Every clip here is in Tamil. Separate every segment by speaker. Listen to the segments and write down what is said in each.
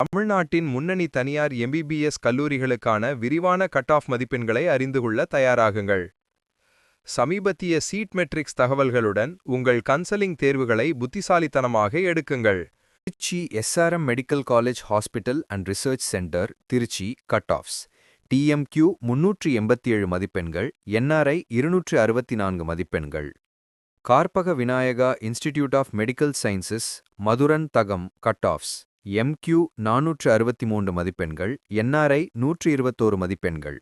Speaker 1: தமிழ்நாட்டின் முன்னணி தனியார் எம்பிபிஎஸ் கல்லூரிகளுக்கான விரிவான கட் ஆஃப் மதிப்பெண்களை அறிந்து கொள்ள தயாராகுங்கள். சமீபத்திய சீட் மெட்ரிக்ஸ் தகவல்களுடன் உங்கள் கன்சலிங் தேர்வுகளை புத்திசாலித்தனமாக எடுக்குங்கள்.
Speaker 2: Trichy SRM medical college hospital and research centre Trichy cut offs DMQ முன்னூற்றி எண்பத்தி ஏழு மதிப்பெண்கள் என்ஆர்ஐ இருநூற்று அறுபத்தி நான்கு மதிப்பெண்கள். Karpaga Vinayaka institute of medical sciences Madhurantakam cut offs MQ நானூற்று அறுபத்தி மூன்று மதிப்பெண்கள் என்ஆர்ஐ நூற்று இருபத்தோரு மதிப்பெண்கள்.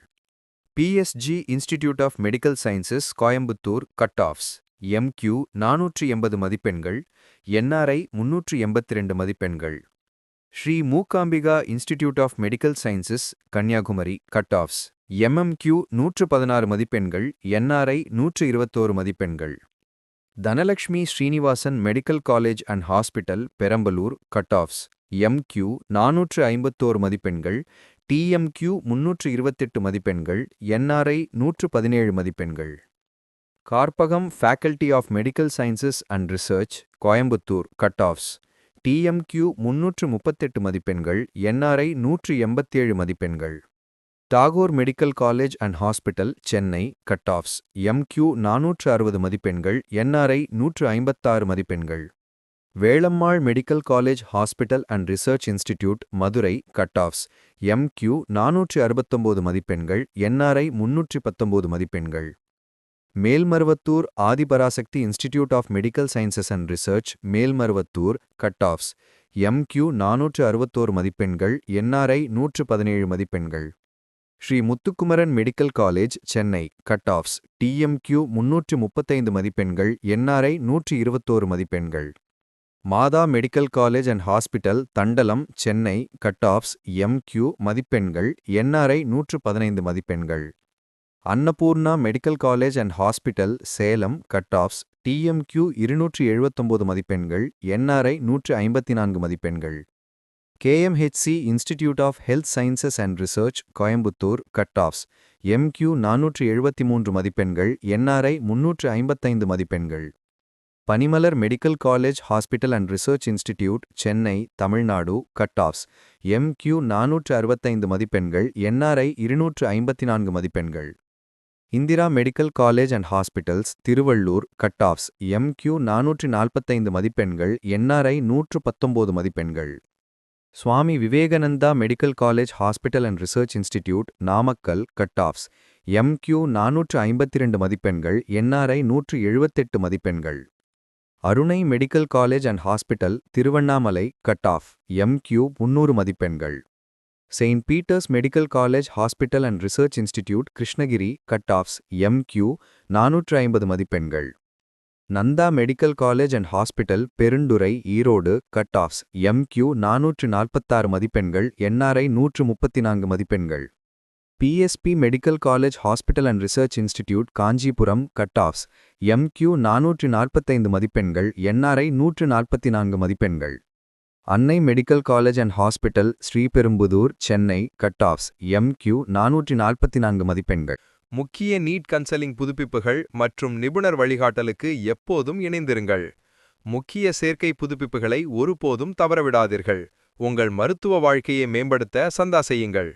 Speaker 2: PSG institute of medical sciences Coimbatore cut offs MQ நானூற்று எண்பது மதிப்பெண்கள் என்ஆர்ஐ முன்னூற்று எண்பத்தி ரெண்டு மதிப்பெண்கள். Sri Mookambika institute of medical sciences Kanyakumari cut offs MMQ நூற்று பதினாறு மதிப்பெண்கள் என்ஆர்ஐ நூற்று இருபத்தோரு மதிப்பெண்கள். Dhanalakshmi Srinivasan medical college and hospital Perambalur cut offs MQ நானூற்று ஐம்பத்தோரு மதிப்பெண்கள் டிஎம்கியூ முன்னூற்று இருபத்தெட்டு மதிப்பெண்கள் என்ஆர்ஐ நூற்று பதினேழு மதிப்பெண்கள். Karpagam faculty of medical sciences and research Coimbatore cut offs DMQ முன்னூற்று முப்பத்தெட்டு மதிப்பெண்கள் என்ஆர்ஐ நூற்று எண்பத்தேழு மதிப்பெண்கள். Tagore medical college and hospital Chennai cut offs MQ நானூற்று அறுபது மதிப்பெண்கள் என்ஆர்ஐ நூற்று ஐம்பத்தாறு மதிப்பெண்கள். Velammal medical college hospital and research institute Madurai cut offs MQ நானூற்றி அறுபத்தொம்போது மதிப்பெண்கள் என்ஆர்ஐ முன்னூற்றி பத்தொம்போது மதிப்பெண்கள். Melmaruvathur Adhiparasakthi institute of medical sciences and research Melmaruvathur cut offs MQ நானூற்று அறுபத்தோரு மதிப்பெண்கள் என்ஆர்ஐ நூற்று பதினேழு மதிப்பெண்கள். Sri Muthukumaran medical college Chennai cut offs DMQ முன்னூற்று முப்பத்தைந்து மதிப்பெண்கள் என்ஆர்ஐ நூற்று இருபத்தோரு மதிப்பெண்கள். Madha medical college and hospital Thandalam Chennai cut offs MQ மதிப்பெண்கள் என்ஆர்ஐ நூற்று பதினைந்து மதிப்பெண்கள். Annapoorna medical college and hospital Salem cut offs DMQ இருநூற்று எழுபத்தொம்போது மதிப்பெண்கள் என்ஆர்ஐ நூற்று ஐம்பத்தி நான்கு மதிப்பெண்கள். KMCH institute of health sciences and research Coimbatore cut offs MQ நானூற்று எழுபத்தி மூன்று மதிப்பெண்கள் என்ஆர்ஐ முன்னூற்று ஐம்பத்தைந்து மதிப்பெண்கள். Panimalar medical college hospital and research institute Chennai Tamil Nadu cut offs. MQ நானூற்று அறுபத்தைந்து மதிப்பெண்கள் என்ஆர்ஐ இருநூற்று ஐம்பத்தி நான்கு மதிப்பெண்கள். Indira medical college and hospitals Thiruvallur cut offs. MQ நானூற்று நாற்பத்தைந்து மதிப்பெண்கள் என்ஆர்ஐ நூற்று பத்தொம்போது மதிப்பெண்கள். Swami Vivekananda medical college hospital and research institute Namakkal cut offs. MQ நானூற்று ஐம்பத்தி ரெண்டு மதிப்பெண்கள் என்ஆர்ஐ நூற்று எழுபத்தெட்டு மதிப்பெண்கள். Arunai medical college and hospital Tiruvannamalai cut off MQ முன்னூறு மதிப்பெண்கள். Saint Peter's medical college hospital and research institute Krishnagiri cut offs MQ நானூற்று ஐம்பது மதிப்பெண்கள். Nandha medical college and hospital Perundurai Erode cut offs MQ நானூற்று நாற்பத்தாறு மதிப்பெண்கள் என்ஆர்ஐ நூற்று முப்பத்தி நான்கு மதிப்பெண்கள். PSP medical college hospital and research institute Kanchipuram cut offs MQ நானூற்று நாற்பத்தைந்து மதிப்பெண்கள் என்ஆர்ஐ நூற்று நாற்பத்தி நான்கு மதிப்பெண்கள். Annai medical college and hospital Sriperumbudur Chennai cut offs MQ நானூற்றி நாற்பத்தி நான்கு மதிப்பெண்கள்.
Speaker 1: முக்கிய நீட் கன்சலிங் புதுப்பிப்புகள் மற்றும் நிபுணர் வழிகாட்டலுக்கு எப்போதும் இணைந்திருங்கள். முக்கிய சேர்க்கை புதுப்பிப்புகளை ஒருபோதும் தவறவிடாதீர்கள். உங்கள் மருத்துவ வாழ்க்கையை மேம்படுத்த சந்தா செய்யுங்கள்.